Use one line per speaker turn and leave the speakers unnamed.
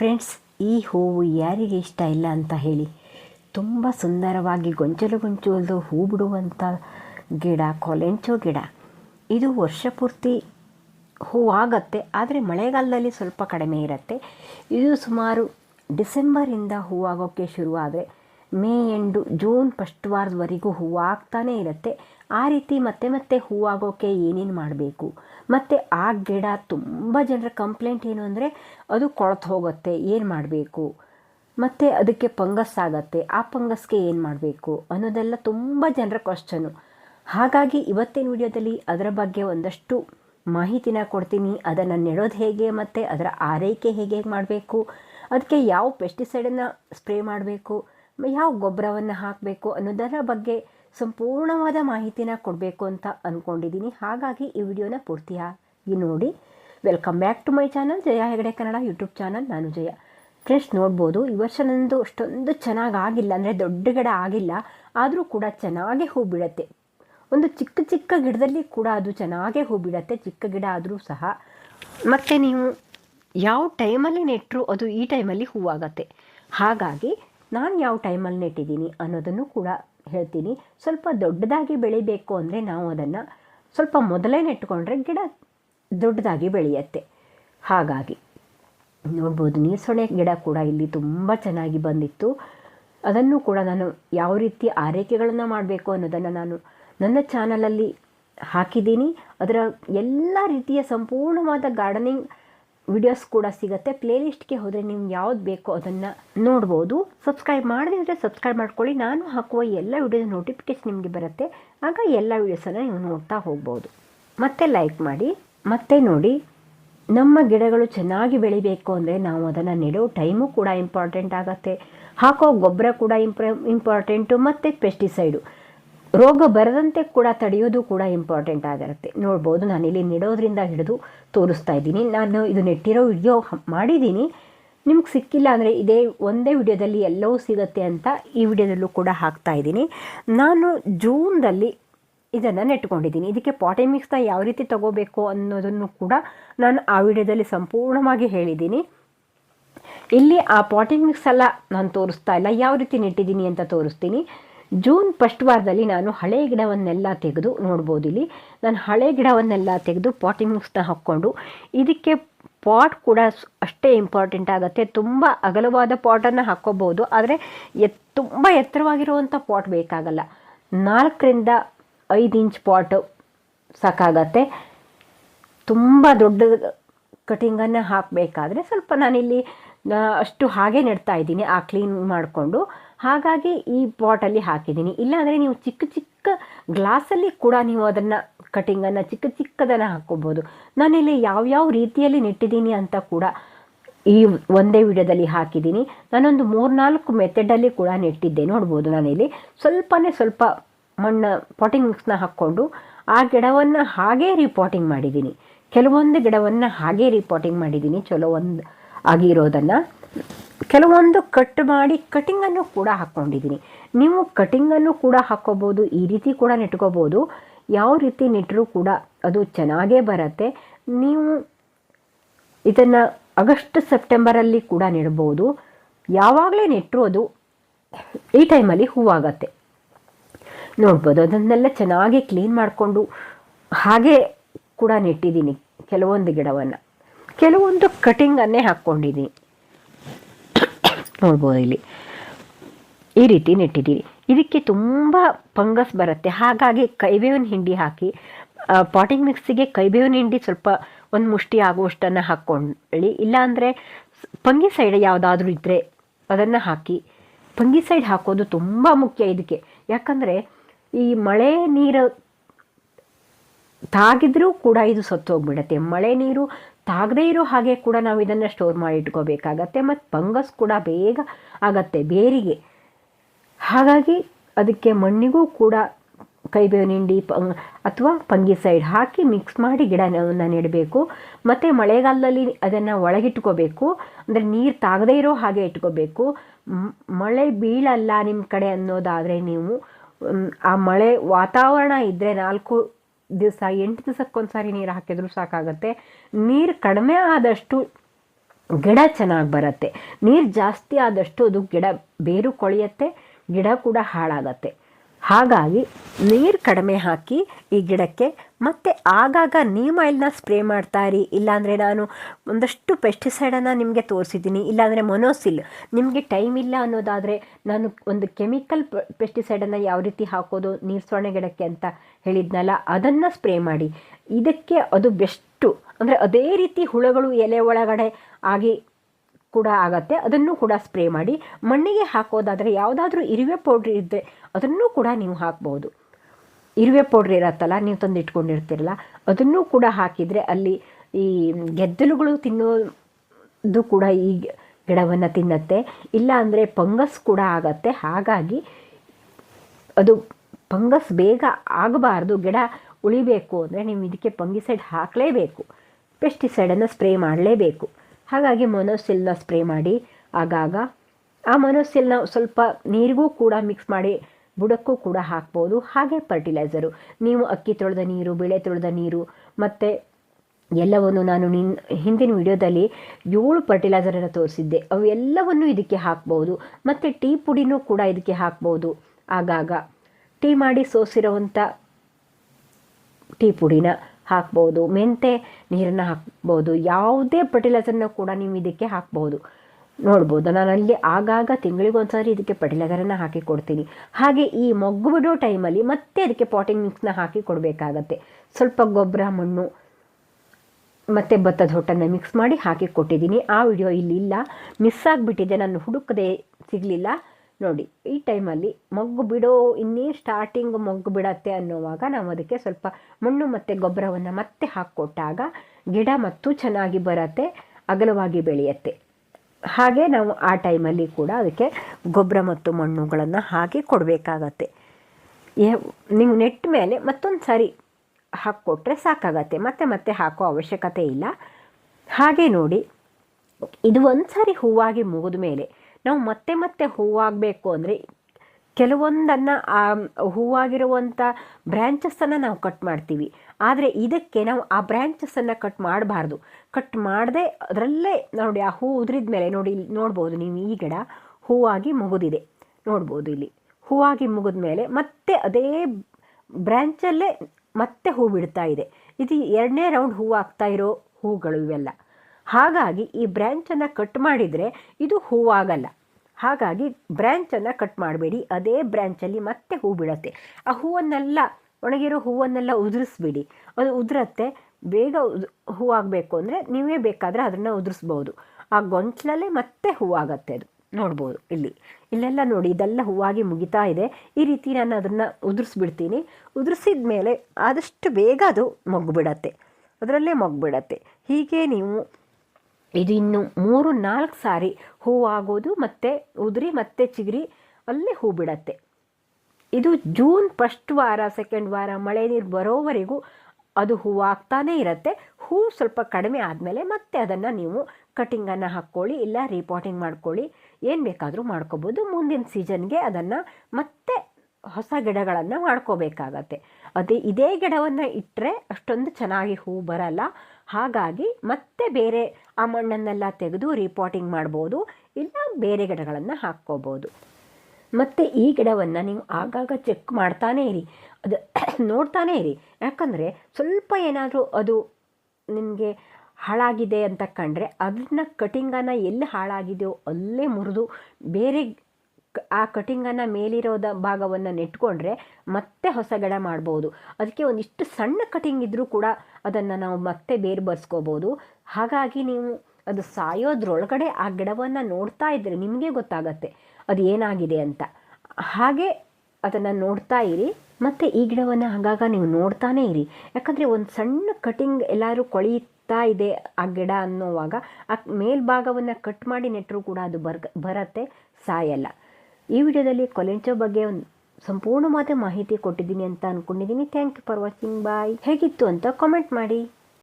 Friends ಈ ಹೂವು ಯಾರಿಗೆ ಇಷ್ಟ ಇಲ್ಲ ಅಂತ ಹೇಳಿ. ತುಂಬ ಸುಂದರವಾಗಿ ಗೊಂಚಲು ಗೊಂಚಲು ಹೂ ಬಿಡುವಂಥ ಗಿಡ, ಕೊಲೆಂಚೋ ಗಿಡ. ಇದು ವರ್ಷ ಪೂರ್ತಿ ಹೂವಾಗತ್ತೆ, ಆದರೆ ಮಳೆಗಾಲದಲ್ಲಿ ಸ್ವಲ್ಪ ಕಡಿಮೆ ಇರುತ್ತೆ. ಇದು ಸುಮಾರು ಡಿಸೆಂಬರಿಂದ ಹೂವಾಗೋಕ್ಕೆ ಶುರುವಾದರೆ ಮೇ ಎಂಡು ಜೂನ್ ಫಸ್ಟ್ ವಾರದವರೆಗೂ ಹೂವಾಗ್ತಾನೇ ಇರುತ್ತೆ. ಆ ರೀತಿ ಮತ್ತೆ ಮತ್ತೆ ಹೂವಾಗೋಕ್ಕೆ ಏನೇನು ಮಾಡಬೇಕು? ಮತ್ತು ಆ ಗಿಡ ತುಂಬ ಜನರ ಕಂಪ್ಲೇಂಟ್ ಏನು ಅಂದರೆ ಅದು ಕೊಳತು ಹೋಗುತ್ತೆ, ಏನು ಮಾಡಬೇಕು? ಮತ್ತು ಅದಕ್ಕೆ ಪಂಗಸ್ ಆಗತ್ತೆ, ಆ ಪಂಗಸ್ಗೆ ಏನು ಮಾಡಬೇಕು ಅನ್ನೋದೆಲ್ಲ ತುಂಬ ಜನರ ಕ್ವಶನು ಹಾಗಾಗಿ ಇವತ್ತಿನ ವಿಡಿಯೋದಲ್ಲಿ ಅದರ ಬಗ್ಗೆ ಒಂದಷ್ಟು ಮಾಹಿತಿನ ಕೊಡ್ತೀನಿ. ಅದನ್ನು ನೆಡೋದು ಹೇಗೆ ಮತ್ತು ಅದರ ಆರೈಕೆ ಹೇಗೆ ಮಾಡಬೇಕು? ಅದಕ್ಕೆ ಯಾವ ಪೆಸ್ಟಿಸೈಡನ್ನು ಸ್ಪ್ರೇ ಮಾಡಬೇಕು? ಯಾವ ಗೊಬ್ಬರವನ್ನು ಹಾಕಬೇಕು ಅನ್ನೋದರ ಬಗ್ಗೆ ಸಂಪೂರ್ಣವಾದ ಮಾಹಿತಿನ ಕೊಡಬೇಕು ಅಂತ ಅಂದ್ಕೊಂಡಿದ್ದೀನಿ ಹಾಗಾಗಿ ಈ ವಿಡಿಯೋನ ಪೂರ್ತಿಯಾಗಿ ನೋಡಿ. Welcome back to my channel Jaya Hegde Kannada YouTube channel ನಾನು ಜಯ. ಫ್ರೆಶ್ ನೋಡ್ಬೋದು. ಈ ವರ್ಷ ನಂದು ಅಷ್ಟೊಂದು ಚೆನ್ನಾಗಿ ಆಗಿಲ್ಲ, ಅಂದರೆ ದೊಡ್ಡ ಗಿಡ ಆಗಿಲ್ಲ. ಆದರೂ ಕೂಡ ಚೆನ್ನಾಗೇ ಹೂ ಬಿಡತ್ತೆ ಒಂದು ಚಿಕ್ಕ ಚಿಕ್ಕ ಗಿಡದಲ್ಲಿ ಕೂಡ ಅದು ಚೆನ್ನಾಗೆ ಹೂ ಬಿಡತ್ತೆ ಚಿಕ್ಕ ಗಿಡ ಆದರೂ ಸಹ. ಮತ್ತು ನೀವು ಯಾವ ಟೈಮಲ್ಲಿ ನೆಟ್ಟರು ಅದು ಈ ಟೈಮಲ್ಲಿ ಹೂವಾಗತ್ತೆ. ಹಾಗಾಗಿ ನಾನು ಯಾವ ಟೈಮಲ್ಲಿ ನೆಟ್ಟಿದ್ದೀನಿ ಅನ್ನೋದನ್ನು ಕೂಡ ಹೇಳ್ತೀನಿ. ಸ್ವಲ್ಪ ದೊಡ್ಡದಾಗಿ ಬೆಳಿಬೇಕು ಅಂದರೆ ನಾವು ಅದನ್ನು ಸ್ವಲ್ಪ ಮೊದಲೇ ನೆಟ್ಕೊಂಡ್ರೆ ಗಿಡ ದೊಡ್ಡದಾಗಿ ಬೆಳೆಯುತ್ತೆ. ಹಾಗಾಗಿ ನೋಡ್ಬೋದು ನೀರ್ಸೊಣೆ ಗಿಡ ಕೂಡ ಇಲ್ಲಿ ತುಂಬ ಚೆನ್ನಾಗಿ ಬಂದಿತ್ತು. ಅದನ್ನು ಕೂಡ ನಾನು ಯಾವ ರೀತಿ ಆರೈಕೆಗಳನ್ನು ಮಾಡಬೇಕು ಅನ್ನೋದನ್ನು ನಾನು ನನ್ನ ಚಾನಲಲ್ಲಿ ಹಾಕಿದ್ದೀನಿ. ಅದರ ಎಲ್ಲ ರೀತಿಯ ಸಂಪೂರ್ಣವಾದ ಗಾರ್ಡನಿಂಗ್ ವಿಡಿಯೋಸ್ ಕೂಡ ಸಿಗುತ್ತೆ. ಪ್ಲೇಲಿಸ್ಟ್ಗೆ ಹೋದರೆ ನಿಮ್ಗೆ ಯಾವ್ದು ಬೇಕೋ ಅದನ್ನು ನೋಡ್ಬೋದು. ಸಬ್ಸ್ಕ್ರೈಬ್ ಮಾಡದಿದ್ರೆ ಸಬ್ಸ್ಕ್ರೈಬ್ ಮಾಡ್ಕೊಳ್ಳಿ. ನಾನು ಹಾಕುವ ಎಲ್ಲ ವಿಡಿಯೋದ ನೋಟಿಫಿಕೇಶನ್ ನಿಮಗೆ ಬರುತ್ತೆ. ಆಗ ಎಲ್ಲ ವಿಡಿಯೋಸನ್ನು ನೀವು ನೋಡ್ತಾ ಹೋಗ್ಬೋದು. ಮತ್ತೆ ಲೈಕ್ ಮಾಡಿ. ಮತ್ತೆ ನೋಡಿ. ನಮ್ಮ ಗಿಡಗಳು ಚೆನ್ನಾಗಿ ಬೆಳಿಬೇಕು ಅಂದರೆ ನಾವು ಅದನ್ನು ನೆಡೋ ಟೈಮು ಕೂಡ ಇಂಪಾರ್ಟೆಂಟ್ ಆಗುತ್ತೆ. ಹಾಕೋ ಗೊಬ್ಬರ ಕೂಡ ಇಂಪ್ರ ಇಂಪಾರ್ಟೆಂಟು ಮತ್ತು ಪೆಸ್ಟಿಸೈಡು ರೋಗ ಬರದಂತೆ ಕೂಡ ತಡೆಯೋದು ಕೂಡ ಇಂಪಾರ್ಟೆಂಟ್ ಆಗಿರುತ್ತೆ. ನೋಡ್ಬೋದು ಇಲ್ಲಿ ನೆಡೋದ್ರಿಂದ ಹಿಡಿದು ತೋರಿಸ್ತಾ ಇದ್ದೀನಿ. ನಾನು ಇದು ನೆಟ್ಟಿರೋ ವಿಡಿಯೋ ಮಾಡಿದ್ದೀನಿ. ನಿಮ್ಗೆ ಸಿಕ್ಕಿಲ್ಲ ಅಂದರೆ ಇದೇ ಒಂದೇ ವಿಡಿಯೋದಲ್ಲಿ ಎಲ್ಲವೂ ಸಿಗುತ್ತೆ ಅಂತ ಈ ವಿಡಿಯೋದಲ್ಲೂ ಕೂಡ ಹಾಕ್ತಾ ಇದ್ದೀನಿ. ನಾನು ಜೂನ್ದಲ್ಲಿ ಇದನ್ನು ನೆಟ್ಕೊಂಡಿದ್ದೀನಿ. ಇದಕ್ಕೆ ಪಾಟೆಮಿಕ್ಸ್ನ ಯಾವ ರೀತಿ ತಗೋಬೇಕು ಅನ್ನೋದನ್ನು ಕೂಡ ನಾನು ಆ ವಿಡಿಯೋದಲ್ಲಿ ಸಂಪೂರ್ಣವಾಗಿ ಹೇಳಿದ್ದೀನಿ. ಇಲ್ಲಿ ಆ ಪಾಟಿಂಗ್ ಮಿಕ್ಸ್ ಎಲ್ಲ ನಾನು ತೋರಿಸ್ತಾ ಇಲ್ಲ. ಯಾವ ರೀತಿ ನೆಟ್ಟಿದ್ದೀನಿ ಅಂತ ತೋರಿಸ್ತೀನಿ. ಜೂನ್ ಫಸ್ಟ್ ವಾರದಲ್ಲಿ ನಾನು ಹಳೆ ಗಿಡವನ್ನೆಲ್ಲ ತೆಗೆದು ನೋಡ್ಬೋದು ಇಲ್ಲಿ. ನಾನು ಹಳೆ ಗಿಡವನ್ನೆಲ್ಲ ತೆಗೆದು ಪಾಟಿಂಗ್ ಮಿಕ್ಸ್ನ ಹಾಕ್ಕೊಂಡು ಇದಕ್ಕೆ ಪಾಟ್ ಕೂಡ ಅಷ್ಟೇ ಇಂಪಾರ್ಟೆಂಟ್ ಆಗುತ್ತೆ. ತುಂಬ ಅಗಲವಾದ ಪಾಟನ್ನು ಹಾಕ್ಕೋಬೋದು. ಆದರೆ ಎತ್ ತುಂಬ ಎತ್ತರವಾಗಿರುವಂಥ ಪಾಟ್ ಬೇಕಾಗಲ್ಲ. ನಾಲ್ಕರಿಂದ ಐದು ಇಂಚ್ ಪಾಟ್ ಸಾಕಾಗತ್ತೆ. ತುಂಬ ದೊಡ್ಡ ಕಟಿಂಗನ್ನು ಹಾಕಬೇಕಾದ್ರೆ ಸ್ವಲ್ಪ ನಾನಿಲ್ಲಿ ಅಷ್ಟು ಹಾಗೆ ನೆಡ್ತಾ ಇದ್ದೀನಿ. ಆ ಕ್ಲೀನ್ ಮಾಡಿಕೊಂಡು. ಹಾಗಾಗಿ ಈ ಪಾಟಲ್ಲಿ ಹಾಕಿದ್ದೀನಿ. ಇಲ್ಲಾಂದರೆ ನೀವು ಚಿಕ್ಕ ಚಿಕ್ಕ ಗ್ಲಾಸಲ್ಲಿ ಕೂಡ ನೀವು ಅದನ್ನು ಕಟಿಂಗನ್ನು ಚಿಕ್ಕ ಚಿಕ್ಕದನ್ನು ಹಾಕ್ಕೋಬೋದು. ನಾನಿಲ್ಲಿ ಯಾವ್ಯಾವ ರೀತಿಯಲ್ಲಿ ನೆಟ್ಟಿದ್ದೀನಿ ಅಂತ ಕೂಡ ಈ ಒಂದೇ ವಿಡಿಯೋದಲ್ಲಿ ಹಾಕಿದ್ದೀನಿ. ನಾನೊಂದು ಮೂರ್ನಾಲ್ಕು ಮೆಥಡಲ್ಲಿ ಕೂಡ ನೆಟ್ಟಿದ್ದೆ. ನೋಡ್ಬೋದು ನಾನಿಲ್ಲಿ. ಸ್ವಲ್ಪನೇ ಸ್ವಲ್ಪ ಮಣ್ಣು ಪಾಟಿಂಗ್ ಮಿಕ್ಸ್ನ ಹಾಕ್ಕೊಂಡು ಆ ಗಿಡವನ್ನು ಹಾಗೇ ರಿಪಾಟಿಂಗ್ ಮಾಡಿದ್ದೀನಿ. ಕೆಲವೊಂದು ಗಿಡವನ್ನು ಹಾಗೇ ರಿಪಾಟಿಂಗ್ ಮಾಡಿದ್ದೀನಿ. ಚಲೋ ಒಂದು ಆಗಿರೋದನ್ನು. ಕೆಲವೊಂದು ಕಟ್ ಮಾಡಿ ಕಟಿಂಗನ್ನು ಕೂಡ ಹಾಕ್ಕೊಂಡಿದ್ದೀನಿ ನೀವು ಕಟಿಂಗನ್ನು ಕೂಡ ಹಾಕ್ಕೋಬೋದು ಈ ರೀತಿ ಕೂಡ ನೆಟ್ಕೋಬೋದು. ಯಾವ ರೀತಿ ನೆಟ್ಟರೂ ಕೂಡ ಅದು ಚೆನ್ನಾಗೇ ಬರುತ್ತೆ. ನೀವು ಇದನ್ನು ಆಗಸ್ಟ್ ಸೆಪ್ಟೆಂಬರಲ್ಲಿ ಕೂಡ ನೆಡ್ಬೋದು. ಯಾವಾಗಲೇ ನೆಟ್ಟರು ಅದು ಈ ಟೈಮಲ್ಲಿ ಹೂವಾಗತ್ತೆ ನೋಡ್ಬೋದು, ಅದನ್ನೆಲ್ಲ ಚೆನ್ನಾಗಿ ಕ್ಲೀನ್ ಮಾಡಿಕೊಂಡು ಹಾಗೆ ಕೂಡ ನೆಟ್ಟಿದ್ದೀನಿ ಕೆಲವೊಂದು ಗಿಡವನ್ನು. ಕೆಲವೊಂದು ಕಟಿಂಗನ್ನೇ ಹಾಕ್ಕೊಂಡಿದ್ದೀನಿ ನೋಡ್ಬೋದು ಇಲ್ಲಿ ಈ ರೀತಿ ನೆಟ್ಟಿದ್ದೀರಿ. ಇದಕ್ಕೆ ತುಂಬ ಫಂಗಸ್ ಬರುತ್ತೆ. ಹಾಗಾಗಿ ಕೈಬೇವಿನ ಹಿಂಡಿ ಹಾಕಿ ಪಾಟಿಂಗ್ ಮಿಕ್ಸಿಗೆ ಕೈಬೇವಿನ ಹಿಂಡಿ ಸ್ವಲ್ಪ ಒಂದು ಮುಷ್ಟಿ ಆಗುವಷ್ಟನ್ನು ಹಾಕ್ಕೊಳ್ಳಿ. ಇಲ್ಲಾಂದರೆ ಪಂಗಿ ಸೈಡ್ ಯಾವುದಾದ್ರೂ ಇದ್ದರೆ ಅದನ್ನು ಹಾಕಿ. ಪಂಗಿ ಸೈಡ್ ಹಾಕೋದು ತುಂಬ ಮುಖ್ಯ ಇದಕ್ಕೆ. ಯಾಕಂದರೆ ಈ ಮಳೆ ನೀರು ತಾಗಿದ್ರೂ ಕೂಡ ಇದು ಸತ್ತು ಹೋಗ್ಬಿಡತ್ತೆ ಮಳೆ ನೀರು ತಾಗದೇ ಇರೋ ಹಾಗೆ ಕೂಡ ನಾವು ಇದನ್ನು ಸ್ಟೋರ್ ಮಾಡಿ ಇಟ್ಕೋಬೇಕಾಗತ್ತೆ. ಮತ್ತು ಫಂಗಸ್ ಕೂಡ ಬೇಗ ಆಗತ್ತೆ ಬೇರಿಗೆ. ಹಾಗಾಗಿ ಅದಕ್ಕೆ ಮಣ್ಣಿಗೂ ಕೂಡ ಕೈಬೇವಿನ ಹಿಂಡಿ ಪಂಗ್ ಅಥವಾ ಪಂಗಿಸೈಡ್ ಹಾಕಿ ಮಿಕ್ಸ್ ಮಾಡಿ ಗಿಡವನ್ನು ನೆಡಬೇಕು. ಮತ್ತು ಮಳೆಗಾಲದಲ್ಲಿ ಅದನ್ನು ಒಳಗಿಟ್ಕೋಬೇಕು. ಅಂದರೆ ನೀರು ತಾಗದೇ ಇರೋ ಹಾಗೆ ಇಟ್ಕೋಬೇಕು. ಮಳೆ ಬೀಳಲ್ಲ ನಿಮ್ಮ ಕಡೆ ಅನ್ನೋದಾದರೆ ನೀವು ಆ ಮಳೆ ವಾತಾವರಣ ಇದ್ದರೆ ನಾಲ್ಕು ದಿವಸ ಎಂಟು ದಿವಸಕ್ಕೊಂದು ಸಾರಿ ನೀರು ಹಾಕಿದ್ರು ಸಾಕಾಗುತ್ತೆ. ನೀರು ಕಡಿಮೆ ಆದಷ್ಟು ಗಿಡ ಚೆನ್ನಾಗಿ ಬರುತ್ತೆ. ನೀರು ಜಾಸ್ತಿ ಆದಷ್ಟು ಅದು ಗಿಡ ಬೇರು ಕೊಳೆಯುತ್ತೆ, ಗಿಡ ಕೂಡ ಹಾಳಾಗತ್ತೆ. ಹಾಗಾಗಿ ನೀರು ಕಡಿಮೆ ಹಾಕಿ ಈ ಗಿಡಕ್ಕೆ ಮತ್ತು ಆಗಾಗ ನೀಮ್ ಆಯಿಲ್ನ ಸ್ಪ್ರೇ ಮಾಡ್ತಾ ಇರಿ ಇಲ್ಲಾಂದರೆ ನಾನು ಒಂದಷ್ಟು ಪೆಸ್ಟಿಸೈಡನ್ನು ನಿಮಗೆ ತೋರಿಸಿದ್ದೀನಿ. ಇಲ್ಲಾಂದರೆ ಮೊನೋಸಿಲ್ ನಿಮಗೆ ಟೈಮ್ ಇಲ್ಲ ಅನ್ನೋದಾದರೆ ನಾನು ಒಂದು ಕೆಮಿಕಲ್ ಪೆಸ್ಟಿಸೈಡನ್ನು ಯಾವ ರೀತಿ ಹಾಕೋದು ನೀರು ಸೊಣೆ ಗಿಡಕ್ಕೆ ಅಂತ ಹೇಳಿದ್ನಲ್ಲ, ಅದನ್ನು ಸ್ಪ್ರೇ ಮಾಡಿ. ಇದಕ್ಕೆ ಅದು ಬೆಸ್ಟು. ಅಂದರೆ ಅದೇ ರೀತಿ ಹುಳಗಳು ಎಲೆ ಒಳಗಡೆ ಆಗಿ ಕೂಡ ಆಗತ್ತೆ. ಅದನ್ನು ಕೂಡ ಸ್ಪ್ರೇ ಮಾಡಿ. ಮಣ್ಣಿಗೆ ಹಾಕೋದಾದರೆ ಯಾವುದಾದ್ರೂ ಇರುವೆ ಪೌಡ್ರ್ ಇದ್ದರೆ ಅದನ್ನು ಕೂಡ ನೀವು ಹಾಕ್ಬೋದು. ಇರುವೆ ಪೌಡ್ರ್ ಇರತ್ತಲ್ಲ, ನೀವು ತಂದು ಇಟ್ಕೊಂಡಿರ್ತೀರಲ್ಲ ಅದನ್ನು ಕೂಡ ಹಾಕಿದರೆ ಅಲ್ಲಿ ಈ ಗೆದ್ದಲುಗಳು ತಿನ್ನೋದು ಕೂಡ ಈ ಗಿಡವನ್ನು ತಿನ್ನತ್ತೆ. ಇಲ್ಲ ಅಂದರೆ ಫಂಗಸ್ ಕೂಡ ಆಗತ್ತೆ. ಹಾಗಾಗಿ ಅದು ಫಂಗಸ್ ಬೇಗ ಆಗಬಾರ್ದು. ಗಿಡ ಉಳಿಬೇಕು ಅಂದರೆ ನೀವು ಇದಕ್ಕೆ ಪಂಗಿಸೈಡ್ ಹಾಕಲೇಬೇಕು. ಪೆಸ್ಟಿಸೈಡನ್ನು ಸ್ಪ್ರೇ ಮಾಡಲೇಬೇಕು. ಹಾಗಾಗಿ ಮೊನೋಸಿಲ್ನ ಸ್ಪ್ರೇ ಮಾಡಿ ಆಗಾಗ ಆ ಮೊನೋಸಿಲ್ನ ಸ್ವಲ್ಪ ನೀರಿಗೂ ಕೂಡ ಮಿಕ್ಸ್ ಮಾಡಿ ಬುಡಕ್ಕೂ ಕೂಡ ಹಾಕ್ಬೋದು. ಹಾಗೆ ಫರ್ಟಿಲೈಸರು ನೀವು ಅಕ್ಕಿ ತೊಳೆದ ನೀರು, ಬೆಳೆ ತೊಳೆದ ನೀರು ಮತ್ತು ಎಲ್ಲವನ್ನು ನಾನು ನಿನ್ ಹಿಂದಿನ ವಿಡಿಯೋದಲ್ಲಿ ಏಳು ಫರ್ಟಿಲೈಸರನ್ನು ತೋರಿಸಿದ್ದೆ. ಅವು ಎಲ್ಲವನ್ನು ಇದಕ್ಕೆ ಹಾಕ್ಬೋದು. ಮತ್ತು ಟೀ ಪುಡಿನೂ ಕೂಡ ಇದಕ್ಕೆ ಹಾಕ್ಬೋದು. ಆಗಾಗ ಟೀ ಮಾಡಿ ಸೋಸಿರುವಂಥ ಟೀ ಪುಡಿನ ಹಾಕ್ಬೋದು. ಮೆಂತೆ ನೀರನ್ನು ಹಾಕ್ಬೋದು. ಯಾವುದೇ ಫರ್ಟಿಲೈಸರ್ನ ಕೂಡ ನೀವು ಇದಕ್ಕೆ ಹಾಕ್ಬೋದು. ನೋಡ್ಬೋದು. ನಾನು ಅಲ್ಲಿ ಆಗಾಗ ತಿಂಗಳಿಗೊಂದ್ಸರಿ ಇದಕ್ಕೆ ಫರ್ಟಿಲೈಸರನ್ನು ಹಾಕಿ ಕೊಡ್ತೀನಿ. ಹಾಗೆ ಈ ಮೊಗ್ಗು ಬಿಡೋ ಟೈಮಲ್ಲಿ ಮತ್ತೆ ಅದಕ್ಕೆ ಪಾಟಿಂಗ್ ಮಿಕ್ಸ್ನ ಹಾಕಿ ಕೊಡಬೇಕಾಗತ್ತೆ. ಸ್ವಲ್ಪ ಗೊಬ್ಬರ, ಮಣ್ಣು ಮತ್ತು ಭತ್ತದ ಹೊಟ್ಟನ್ನು ಮಿಕ್ಸ್ ಮಾಡಿ ಹಾಕಿ ಕೊಟ್ಟಿದ್ದೀನಿ. ಆ ವಿಡಿಯೋ ಇಲ್ಲಿ ಇಲ್ಲ. ಮಿಸ್ ಆಗಿಬಿಟ್ಟಿದೆ. ನಾನು ಹುಡುಕದೆ ಸಿಗಲಿಲ್ಲ. ನೋಡಿ, ಈ ಟೈಮಲ್ಲಿ ಮೊಗ್ಗು ಬಿಡೋ, ಇನ್ನೇ ಸ್ಟಾರ್ಟಿಂಗ್ ಮೊಗ್ಗು ಬಿಡತ್ತೆ ಅನ್ನುವಾಗ ನಾವು ಅದಕ್ಕೆ ಸ್ವಲ್ಪ ಮಣ್ಣು ಮತ್ತು ಗೊಬ್ಬರವನ್ನು ಮತ್ತೆ ಹಾಕ್ಕೊಟ್ಟಾಗ ಗಿಡ ಮತ್ತು ಚೆನ್ನಾಗಿ ಬರತ್ತೆ, ಅಗಲವಾಗಿ ಬೆಳೆಯುತ್ತೆ. ಹಾಗೆ ನಾವು ಆ ಟೈಮಲ್ಲಿ ಕೂಡ ಅದಕ್ಕೆ ಗೊಬ್ಬರ ಮತ್ತು ಮಣ್ಣುಗಳನ್ನು ಹಾಕಿ ಕೊಡಬೇಕಾಗತ್ತೆ. ನೀವು ನೆಟ್ಟ ಮೇಲೆ ಮತ್ತೊಂದು ಸಾರಿ ಹಾಕ್ಕೊಟ್ರೆ ಸಾಕಾಗತ್ತೆ, ಮತ್ತೆ ಮತ್ತೆ ಹಾಕೋ ಅವಶ್ಯಕತೆ ಇಲ್ಲ. ಹಾಗೆ ನೋಡಿ, ಇದು ಒಂದು ಸಾರಿ ಹೂವಾಗಿ ಮುಗಿದ ಮೇಲೆ ನಾವು ಮತ್ತೆ ಮತ್ತೆ ಹೂವಾಗಬೇಕು ಅಂದರೆ ಕೆಲವೊಂದನ್ನು, ಆ ಹೂವಾಗಿರುವಂಥ ಬ್ರ್ಯಾಂಚಸ್ಸನ್ನು ನಾವು ಕಟ್ ಮಾಡ್ತೀವಿ. ಆದರೆ ಇದಕ್ಕೆ ನಾವು ಆ ಬ್ರ್ಯಾಂಚಸ್ಸನ್ನು ಕಟ್ ಮಾಡಬಾರ್ದು. ಕಟ್ ಮಾಡದೆ ಅದರಲ್ಲೇ ನೋಡಿ, ಆ ಹೂ ಉದುರಿದ ಮೇಲೆ ನೋಡಿ, ನೋಡ್ಬೋದು ನೀವು ಈ ಗಿಡ ಹೂವಾಗಿ ಮುಗಿದಿದೆ. ನೋಡ್ಬೋದು ಇಲ್ಲಿ. ಹೂವಾಗಿ ಮುಗಿದ ಮೇಲೆ ಮತ್ತೆ ಅದೇ ಬ್ರ್ಯಾಂಚಲ್ಲೇ ಮತ್ತೆ ಹೂ ಬಿಡ್ತಾ ಇದೆ. ಇದು ಎರಡನೇ ರೌಂಡ್ ಹೂವು ಆಗ್ತಾ ಇರೋ ಹೂಗಳು ಇವೆಲ್ಲ. ಹಾಗಾಗಿ ಈ ಬ್ರ್ಯಾಂಚನ್ನು ಕಟ್ ಮಾಡಿದರೆ ಇದು ಹೂವಾಗಲ್ಲ. ಹಾಗಾಗಿ ಬ್ರ್ಯಾಂಚನ್ನು ಕಟ್ ಮಾಡಬೇಡಿ. ಅದೇ ಬ್ರ್ಯಾಂಚಲ್ಲಿ ಮತ್ತೆ ಹೂ ಬಿಡುತ್ತೆ. ಆ ಹೂವನ್ನೆಲ್ಲ, ಒಣಗಿರೋ ಹೂವನ್ನೆಲ್ಲ ಉದುರಿಸ್ಬಿಡಿ. ಅದು ಉದುರತ್ತೆ. ಬೇಗ ಹೂವಾಗಬೇಕು ಅಂದರೆ ನೀವೇ ಬೇಕಾದರೆ ಅದನ್ನು ಉದುರಿಸ್ಬೋದು. ಆ ಗೊಂಚಲಲ್ಲೇ ಮತ್ತೆ ಹೂವಾಗತ್ತೆ ಅದು. ನೋಡ್ಬೋದು ಇಲ್ಲಿ. ಇಲ್ಲೆಲ್ಲ ನೋಡಿ, ಇದೆಲ್ಲ ಹೂವಾಗಿ ಮುಗಿತಾ ಇದೆ. ಈ ರೀತಿ ನಾನು ಅದನ್ನು ಉದುರಿಸ್ಬಿಡ್ತೀನಿ. ಉದುರಿಸಿದ ಮೇಲೆ ಆದಷ್ಟು ಬೇಗ ಅದು ಮೊಗ್ಗು ಬಿಡತ್ತೆ ಅದರಲ್ಲೇ ಮೊಗ್ಗು ಬಿಡತ್ತೆ ಹೀಗೆ ನೀವು ಇದು ಇನ್ನು ಮೂರು, ನಾಲ್ಕು ಸಾರಿ ಹೂವಾಗೋದು ಮತ್ತು ಉದುರಿ ಮತ್ತೆ ಚಿಗುರಿ ಅಲ್ಲೇ ಹೂ ಬಿಡತ್ತೆ. ಇದು ಜೂನ್ ಫಸ್ಟ್ ವಾರ ಸೆಕೆಂಡ್ ವಾರ ಮಳೆ ನೀರು ಬರೋವರೆಗೂ ಅದು ಹೂವಾಗ್ತಾನೇ ಇರುತ್ತೆ. ಹೂ ಸ್ವಲ್ಪ ಕಡಿಮೆ ಆದಮೇಲೆ ಮತ್ತೆ ಅದನ್ನು ನೀವು ಕಟಿಂಗನ್ನು ಹಾಕ್ಕೊಳ್ಳಿ, ಇಲ್ಲ ರೀಪಾಟಿಂಗ್ ಮಾಡ್ಕೊಳ್ಳಿ. ಏನು ಬೇಕಾದರೂ ಮಾಡ್ಕೋಬೋದು. ಮುಂದಿನ ಸೀಸನ್ಗೆ ಅದನ್ನು ಮತ್ತೆ ಹೊಸ ಗಿಡಗಳನ್ನು ಮಾಡ್ಕೋಬೇಕಾಗತ್ತೆ. ಅದೇ ಇದೇ ಗಿಡವನ್ನು ಇಟ್ಟರೆ ಅಷ್ಟೊಂದು ಚೆನ್ನಾಗಿ ಹೂ ಬರಲ್ಲ. ಹಾಗಾಗಿ ಮತ್ತೆ ಬೇರೆ ಆ ಮಣ್ಣನ್ನೆಲ್ಲ ತೆಗೆದು ರಿಪೋರ್ಟಿಂಗ್ ಮಾಡ್ಬೋದು, ಇಲ್ಲ ಬೇರೆ ಗಿಡಗಳನ್ನು ಹಾಕ್ಕೋಬೋದು. ಮತ್ತು ಈ ಗಿಡವನ್ನು ನೀವು ಆಗಾಗ ಚೆಕ್ ಮಾಡ್ತಾನೇ ಇರಿ. ಅದು ನೋಡ್ತಾನೇ ಇರಿ. ಯಾಕಂದರೆ ಸ್ವಲ್ಪ ಏನಾದರೂ ಅದು ನಿಮಗೆ ಹಾಳಾಗಿದೆ ಅಂತ ಕಂಡ್ರೆ ಅದನ್ನ ಕಟಿಂಗನ್ನು ಎಲ್ಲಿ ಹಾಳಾಗಿದೆಯೋ ಅಲ್ಲೇ ಮುರಿದು ಬೇರೆ ಆ ಕಟಿಂಗನ್ನು ಮೇಲಿರೋದ ಭಾಗವನ್ನು ನೆಟ್ಕೊಂಡ್ರೆ ಮತ್ತೆ ಹೊಸ ಗಿಡ ಮಾಡ್ಬೋದು. ಅದಕ್ಕೆ ಒಂದಿಷ್ಟು ಸಣ್ಣ ಕಟಿಂಗ್ ಇದ್ದರೂ ಕೂಡ ಅದನ್ನು ನಾವು ಮತ್ತೆ ಬೇರೆ ಬರ್ಸ್ಕೋಬೋದು. ಹಾಗಾಗಿ ನೀವು ಅದು ಸಾಯೋದ್ರೊಳಗಡೆ ಆ ಗಿಡವನ್ನು ನೋಡ್ತಾ ಇದ್ದರೆ ನಿಮಗೆ ಗೊತ್ತಾಗತ್ತೆ ಅದು ಏನಾಗಿದೆ ಅಂತ. ಹಾಗೆ ಅದನ್ನು ನೋಡ್ತಾ ಇರಿ, ಮತ್ತು ಈ ಗಿಡವನ್ನು ಹಾಗಾಗ ನೀವು ನೋಡ್ತಾನೇ ಇರಿ. ಯಾಕಂದರೆ ಒಂದು ಸಣ್ಣ ಕಟಿಂಗ್ ಎಲ್ಲರೂ ಕೊಳೆಯುತ್ತಾ ಇದೆ ಆ ಗಿಡ ಅನ್ನೋವಾಗ ಆ ಮೇಲ್ಭಾಗವನ್ನು ಕಟ್ ಮಾಡಿ ನೆಟ್ಟರೂ ಕೂಡ ಅದು ಬರ್ ಬರತ್ತೆ, ಸಾಯಲ್ಲ. ಈ ವಿಡಿಯೋದಲ್ಲಿ ಕೊಲೆಂಚೋ ಬಗ್ಗೆ ಒಂದು ಸಂಪೂರ್ಣವಾದ ಮಾಹಿತಿ ಕೊಟ್ಟಿದ್ದೀನಿ ಅಂತ ಅಂದ್ಕೊಂಡಿದ್ದೀನಿ thank you for watching bye ಹೇಗಿತ್ತು ಅಂತ ಕಾಮೆಂಟ್ ಮಾಡಿ.